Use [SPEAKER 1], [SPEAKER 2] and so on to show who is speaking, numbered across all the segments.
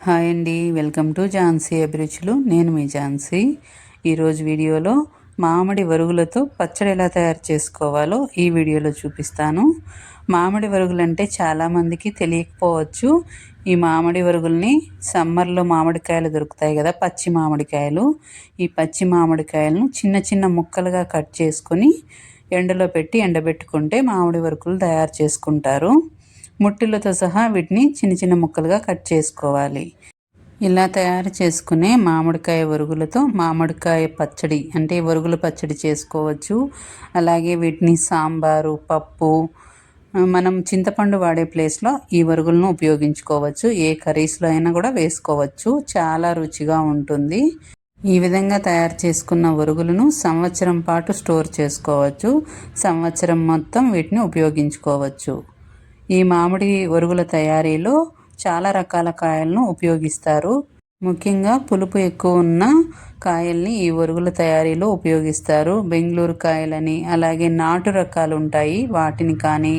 [SPEAKER 1] Hi అండి welcome to Jhansi అభిరుచులు. నేను మీ ఝాన్సీ. ఈరోజు వీడియోలో మామిడి వరుగులతో పచ్చడి ఎలా తయారు చేసుకోవాలో ఈ వీడియోలో చూపిస్తాను. మామిడి వరుగులు అంటే చాలామందికి తెలియకపోవచ్చు. ఈ మామిడి వరుగుల్ని సమ్మర్లో మామిడికాయలు దొరుకుతాయి కదా పచ్చి మామిడికాయలు. ఈ పచ్చి మామిడికాయలను చిన్న చిన్న ముక్కలుగా కట్ చేసుకొని ఎండలో పెట్టి ఎండబెట్టుకుంటే మామిడి వరుగులు తయారు చేసుకుంటారు. ముట్టిలతో సహా వీటిని చిన్న చిన్న ముక్కలుగా కట్ చేసుకోవాలి. ఇలా తయారు చేసుకునే మామిడికాయ వరుగులతో మామిడికాయ పచ్చడి అంటే వరుగుల పచ్చడి చేసుకోవచ్చు. అలాగే వీటిని సాంబారు పప్పు మనం చింతపండు వాడే ప్లేస్లో ఈ వరుగులను ఉపయోగించుకోవచ్చు. ఏ కర్రీస్లో అయినా కూడా వేసుకోవచ్చు. చాలా రుచిగా ఉంటుంది. ఈ విధంగా తయారు చేసుకున్న వరుగులను సంవత్సరం పాటు స్టోర్ చేసుకోవచ్చు. సంవత్సరం మొత్తం వీటిని ఉపయోగించుకోవచ్చు. ఈ మామిడి ఒరుగుల తయారీలో చాలా రకాల కాయలను ఉపయోగిస్తారు. ముఖ్యంగా పులుపు ఎక్కువ ఉన్న కాయల్ని ఈ వరుగుల తయారీలో ఉపయోగిస్తారు. బెంగళూరు కాయలని అలాగే నాటు రకాలు ఉంటాయి. వాటిని కానీ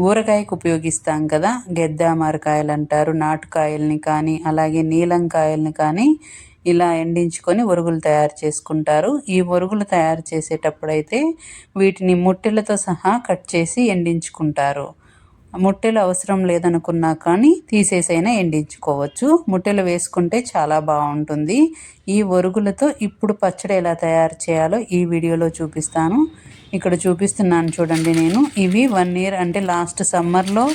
[SPEAKER 1] ఊరగాయకు ఉపయోగిస్తాం కదా. గెద్దామరకాయలు అంటారు. నాటుకాయల్ని కానీ అలాగే నీలం కాయల్ని కానీ ఇలా ఎండించుకొని ఒరుగులు తయారు చేసుకుంటారు. ఈ వరుగులు తయారు చేసేటప్పుడైతే వీటిని ముట్టెలతో సహా కట్ చేసి ఎండించుకుంటారు. ముట్టెలు అవసరం లేదనుకున్నా కానీ తీసేసైనా ఎండించుకోవచ్చు. ముట్టెలు వేసుకుంటే చాలా బాగుంటుంది. ఈ ఒరుగులతో ఇప్పుడు పచ్చడి ఎలా తయారు చేయాలో ఈ వీడియోలో చూపిస్తాను. ఇక్కడ చూపిస్తున్నాను చూడండి నేను. ఇవి వన్ ఇయర్ అంటే లాస్ట్ సమ్మర్లో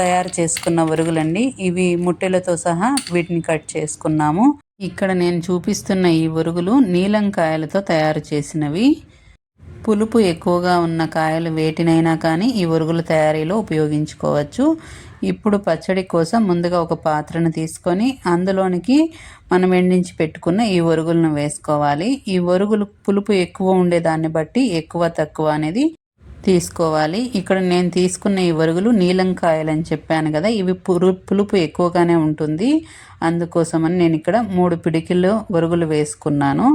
[SPEAKER 1] తయారు చేసుకున్న ఒరుగులండి. ఇవి ముట్టెలతో సహా వీటిని కట్ చేసుకున్నాము. ఇక్కడ నేను చూపిస్తున్న ఈ ఒరుగులు నీలం కాయలతో తయారు చేసినవి. పులుపు ఎక్కువగా ఉన్న కాయలు వేటినైనా కానీ ఈ ఉరుగుల తయారీలో ఉపయోగించుకోవచ్చు. ఇప్పుడు పచ్చడి కోసం ముందుగా ఒక పాత్రను తీసుకొని అందులోనికి మనం ఎండించి పెట్టుకున్న ఈ ఒరుగులను వేసుకోవాలి. ఈ ఒరుగులు పులుపు ఎక్కువ ఉండేదాన్ని బట్టి ఎక్కువ తక్కువ అనేది తీసుకోవాలి. ఇక్కడ నేను తీసుకున్న ఈ వరుగులు నీలంకాయలు అని చెప్పాను కదా ఇవి పురు పులుపు ఎక్కువగానే ఉంటుంది. అందుకోసమని నేను ఇక్కడ మూడు పిడికిలు వరుగులు వేసుకున్నాను.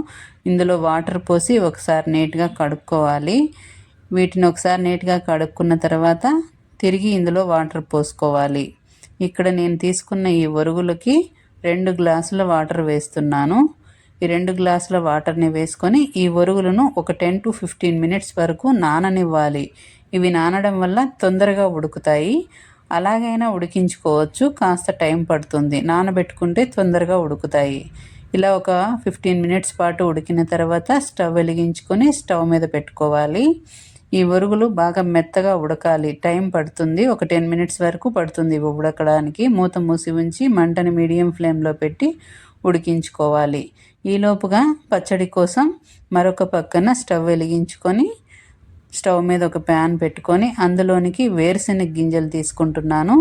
[SPEAKER 1] ఇందులో వాటర్ పోసి ఒకసారి నీట్గా కడుక్కోవాలి. వీటిని ఒకసారి నీట్గా కడుక్కున్న తర్వాత తిరిగి ఇందులో వాటర్ పోసుకోవాలి. ఇక్కడ నేను తీసుకున్న ఈ వరుగులకి రెండు గ్లాసుల వాటర్ వేస్తున్నాను. ఈ రెండు గ్లాసుల వాటర్ని వేసుకొని ఈ ఒరుగులను ఒక టెన్ టు ఫిఫ్టీన్ మినిట్స్ వరకు నాననివ్వాలి. ఇవి నానడం వల్ల తొందరగా ఉడుకుతాయి. అలాగైనా ఉడికించుకోవచ్చు కాస్త టైం పడుతుంది. నానబెట్టుకుంటే తొందరగా ఉడుకుతాయి. ఇలా ఒక ఫిఫ్టీన్ మినిట్స్ పాటు ఉడికిన తర్వాత స్టవ్ వెలిగించుకొని స్టవ్ మీద పెట్టుకోవాలి. ఈ ఒరుగులు బాగా మెత్తగా ఉడకాలి. టైం పడుతుంది. ఒక టెన్ మినిట్స్ వరకు పడుతుంది ఉడకడానికి. మూత మూసి ఉంచి మంటని మీడియం ఫ్లేమ్లో పెట్టి ఉడికించుకోవాలి. ఈలోపుగా పచ్చడి కోసం మరొక పక్కన స్టవ్ వెలిగించుకొని స్టవ్ మీద ఒక ప్యాన్ పెట్టుకొని అందులోనికి వేరుశెనగ గింజలు తీసుకుంటున్నాను.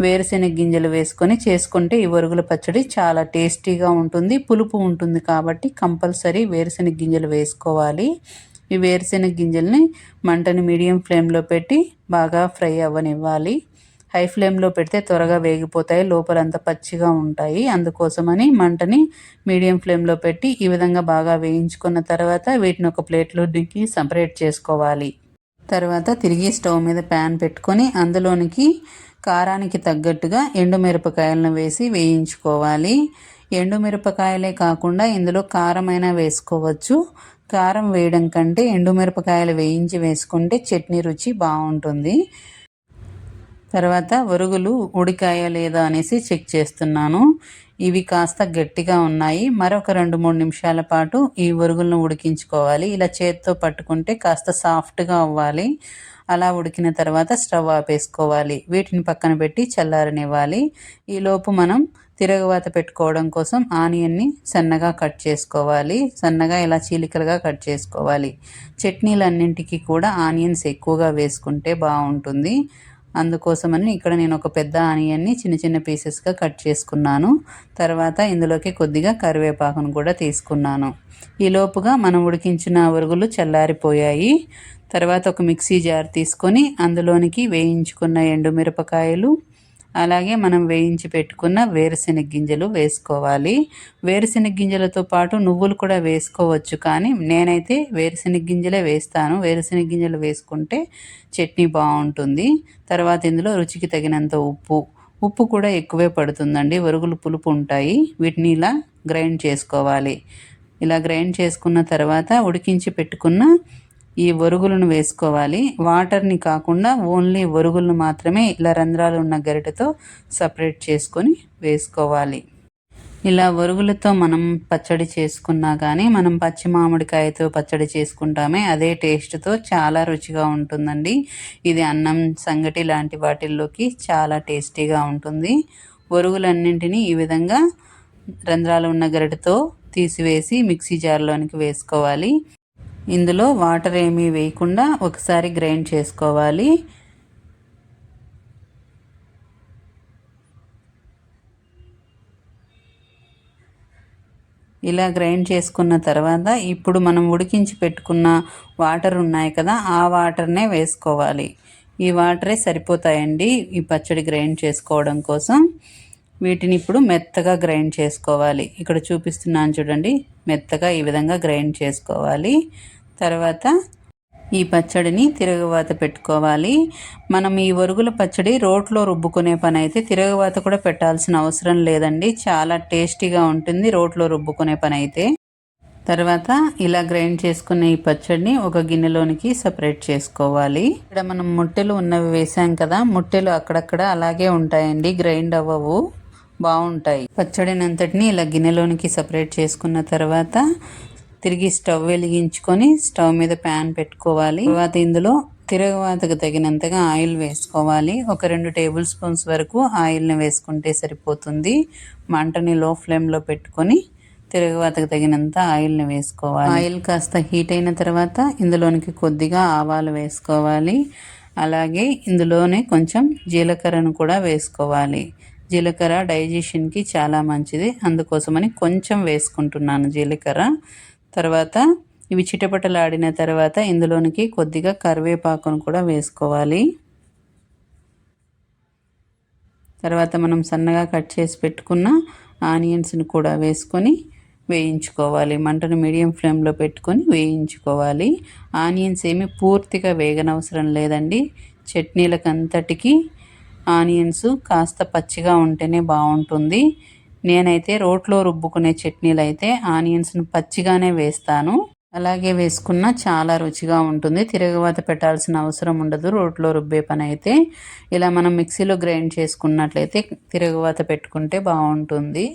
[SPEAKER 1] వేరుశెనగ గింజలు వేసుకొని చేసుకుంటే ఈ వరుగుల పచ్చడి చాలా టేస్టీగా ఉంటుంది పులుపు ఉంటుంది కాబట్టి కంపల్సరీ వేరుశెనగ గింజలు వేసుకోవాలి. ఈ వేరుశెనగ గింజల్ని మంటని మీడియం ఫ్లేమ్లో పెట్టి బాగా ఫ్రై అవ్వనివ్వాలి. హై ఫ్లేమ్లో పెడితే త్వరగా వేగిపోతాయి లోపలంతా పచ్చిగా ఉంటాయి. అందుకోసమని మంటని మీడియం ఫ్లేమ్లో పెట్టి ఈ విధంగా బాగా వేయించుకున్న తర్వాత వీటిని ఒక ప్లేట్లో దిక్కి సపరేట్ చేసుకోవాలి. తర్వాత తిరిగి స్టవ్ మీద ప్యాన్ పెట్టుకొని అందులోనికి కారానికి తగ్గట్టుగా ఎండుమిరపకాయలను వేసి వేయించుకోవాలి. ఎండుమిరపకాయలే కాకుండా ఇందులో కారమైనా వేసుకోవచ్చు. కారం వేయడం కంటే ఎండుమిరపకాయలు వేయించి వేసుకుంటే చట్నీ రుచి బాగుంటుంది. తర్వాత వరుగులు ఉడికాయో లేదా అనేసి చెక్ చేస్తున్నాను. ఇవి కాస్త గట్టిగా ఉన్నాయి. మరొక రెండు మూడు నిమిషాల పాటు ఈ వరుగులను ఉడికించుకోవాలి. ఇలా చేతితో పట్టుకుంటే కాస్త సాఫ్ట్గా అవ్వాలి. అలా ఉడికిన తర్వాత స్టవ్ ఆపేసుకోవాలి. వీటిని పక్కన పెట్టి చల్లారనివ్వాలి. ఈలోపు మనం తిరగవాత పెట్టుకోవడం కోసం ఆనియన్ని సన్నగా కట్ చేసుకోవాలి. సన్నగా ఇలా చీలికలుగా కట్ చేసుకోవాలి. చట్నీలన్నింటికి కూడా ఆనియన్స్ ఎక్కువగా వేసుకుంటే బాగుంటుంది. అందుకోసమని ఇక్కడ నేను ఒక పెద్ద ఆనియన్ని చిన్న చిన్న పీసెస్గా కట్ చేసుకున్నాను. తర్వాత ఇందులోకి కొద్దిగా కరివేపాకును కూడా తీసుకున్నాను. ఈ లోపుగా మనం ఉడికించిన ఉరుగులు చల్లారిపోయాయి. తర్వాత ఒక మిక్సీ జార్ తీసుకొని అందులోనికి వేయించుకున్న ఎండుమిరపకాయలు అలాగే మనం వేయించి పెట్టుకున్న వేరుశెనగ గింజలు వేసుకోవాలి. వేరుశెనగ గింజలతో పాటు నువ్వులు కూడా వేసుకోవచ్చు. కానీ నేనైతే వేరుశెనగ గింజలే వేస్తాను. వేరుశెనగ గింజలు వేసుకుంటే చట్నీ బాగుంటుంది. తర్వాత ఇందులో రుచికి తగినంత ఉప్పు. ఉప్పు కూడా ఎక్కువే పడుతుందండి. వరుగులు పులుపు ఉంటాయి. వీటిని ఇలా గ్రైండ్ చేసుకోవాలి. ఇలా గ్రైండ్ చేసుకున్న తర్వాత ఉడికించి పెట్టుకున్న ఈ వరుగులను వేసుకోవాలి. వాటర్ని కాకుండా ఓన్లీ వరుగులను మాత్రమే ఇలా రంధ్రాలు ఉన్న గరిటతో సపరేట్ చేసుకొని వేసుకోవాలి. ఇలా వరుగులతో మనం పచ్చడి చేసుకున్నా కానీ మనం పచ్చి మామిడికాయతో పచ్చడి చేసుకుంటామే అదే టేస్ట్తో చాలా రుచిగా ఉంటుందండి. ఇది అన్నం సంగటి లాంటి వాటిల్లోకి చాలా టేస్టీగా ఉంటుంది. ఒరుగులన్నింటినీ ఈ విధంగా రంధ్రాలు ఉన్న గరిటతో తీసివేసి మిక్సీ జార్లోనికి వేసుకోవాలి. ఇందులో వాటర్ ఏమీ వేయకుండా ఒకసారి గ్రైండ్ చేసుకోవాలి. ఇలా గ్రైండ్ చేసుకున్న తర్వాత ఇప్పుడు మనం ఉడికించి పెట్టుకున్న వాటర్ ఉన్నాయి కదా ఆ వాటర్నే వేసుకోవాలి. ఈ వాటరే సరిపోతాయండి ఈ పచ్చడి గ్రైండ్ చేసుకోవడం కోసం. వీటిని ఇప్పుడు మెత్తగా గ్రైండ్ చేసుకోవాలి. ఇక్కడ చూపిస్తున్నాను చూడండి మెత్తగా ఈ విధంగా గ్రైండ్ చేసుకోవాలి. తర్వాత ఈ పచ్చడిని తిరగవాత పెట్టుకోవాలి. మనం ఈ వరుగుల పచ్చడి రోట్లో రుబ్బుకునే పని అయితే తిరగవాత కూడా పెట్టాల్సిన అవసరం లేదండి. చాలా టేస్టీగా ఉంటుంది రోట్లో రుబ్బుకునే పని అయితే తర్వాత ఇలా గ్రైండ్ చేసుకున్న ఈ పచ్చడిని ఒక గిన్నెలోనికి సపరేట్ చేసుకోవాలి. ఇక్కడ మనం ముట్టెలు ఉన్నవి వేసాం కదా ముట్టెలు అక్కడక్కడ అలాగే ఉంటాయండి గ్రైండ్ అవ్వవు బాగుంటాయి. పచ్చడిని అంతటిని ఇలా గిన్నెలోనికి సపరేట్ చేసుకున్న తర్వాత తిరిగి స్టవ్ వెలిగించుకొని స్టవ్ మీద ప్యాన్ పెట్టుకోవాలి. తర్వాత ఇందులో తిరగవాతకు తగినంతగా ఆయిల్ వేసుకోవాలి. ఒక రెండు టేబుల్ స్పూన్స్ వరకు ఆయిల్ని వేసుకుంటే సరిపోతుంది. మంటని లో ఫ్లేమ్లో పెట్టుకొని తిరగవాతకు తగినంత ఆయిల్ని వేసుకోవాలి. ఆయిల్ కాస్త హీట్ అయిన తర్వాత ఇందులోనికి కొద్దిగా ఆవాలు వేసుకోవాలి. అలాగే ఇందులోనే కొంచెం జీలకర్రను కూడా వేసుకోవాలి. జీలకర్ర డైజెషన్కి చాలా మంచిది. అందుకోసమని కొంచెం వేసుకుంటున్నాను జీలకర్ర. తర్వాత ఇవి చిటపటలాడిన తర్వాత ఇందులోనికి కొద్దిగా కరివేపాకును కూడా వేసుకోవాలి. తర్వాత మనం సన్నగా కట్ చేసి పెట్టుకున్న ఆనియన్స్ని కూడా వేసుకొని వేయించుకోవాలి. మంటను మీడియం ఫ్లేమ్లో పెట్టుకొని వేయించుకోవాలి. ఆనియన్స్ ఏమి పూర్తిగా వేగనవసరం లేదండి. చట్నీలకు అంతటికి ఆనియన్స్ కాస్త పచ్చిగా ఉంటేనే బాగుంటుంది. నేనైతే రోట్లో రుబ్బుకునే చట్నీలు అయితే ఆనియన్స్ను పచ్చిగానే వేస్తాను. అలాగే వేసుకున్న చాలా రుచిగా ఉంటుంది. తిరగవాత పెట్టాల్సిన అవసరం ఉండదు. రోట్లో రుబ్బే పని అయితే ఇలా మనం మిక్సీలో గ్రైండ్ చేసుకున్నట్లయితే తిరగవాత పెట్టుకుంటే బాగుంటుంది.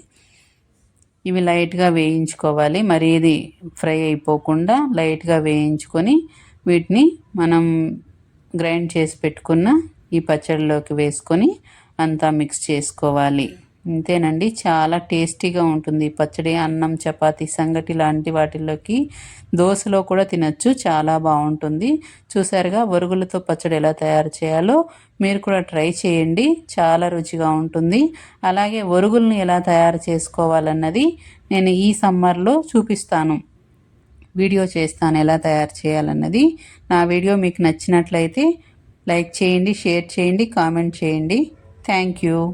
[SPEAKER 1] ఇవి లైట్గా వేయించుకోవాలి. మరి ఇది ఫ్రై అయిపోకుండా లైట్గా వేయించుకొని వీటిని మనం గ్రైండ్ చేసి పెట్టుకున్న ఈ పచ్చడిలోకి వేసుకొని అంతా మిక్స్ చేసుకోవాలి. అంతేనండి. చాలా టేస్టీగా ఉంటుంది. పచ్చడి అన్నం చపాతి సంగటి లాంటి వాటిల్లోకి దోశలో కూడా తినచ్చు. చాలా బాగుంటుంది. చూసారుగా వరుగులతో పచ్చడి ఎలా తయారు చేయాలో మీరు కూడా ట్రై చేయండి. చాలా రుచిగా ఉంటుంది. అలాగే వరుగుల్ని ఎలా తయారు చేసుకోవాలన్నది నేను ఈ సమ్మర్లో చూపిస్తాను. వీడియో చేస్తాను ఎలా తయారు చేయాలన్నది. నా వీడియో మీకు నచ్చినట్లయితే లైక్ చేయండి షేర్ చేయండి కామెంట్ చేయండి. Thank you.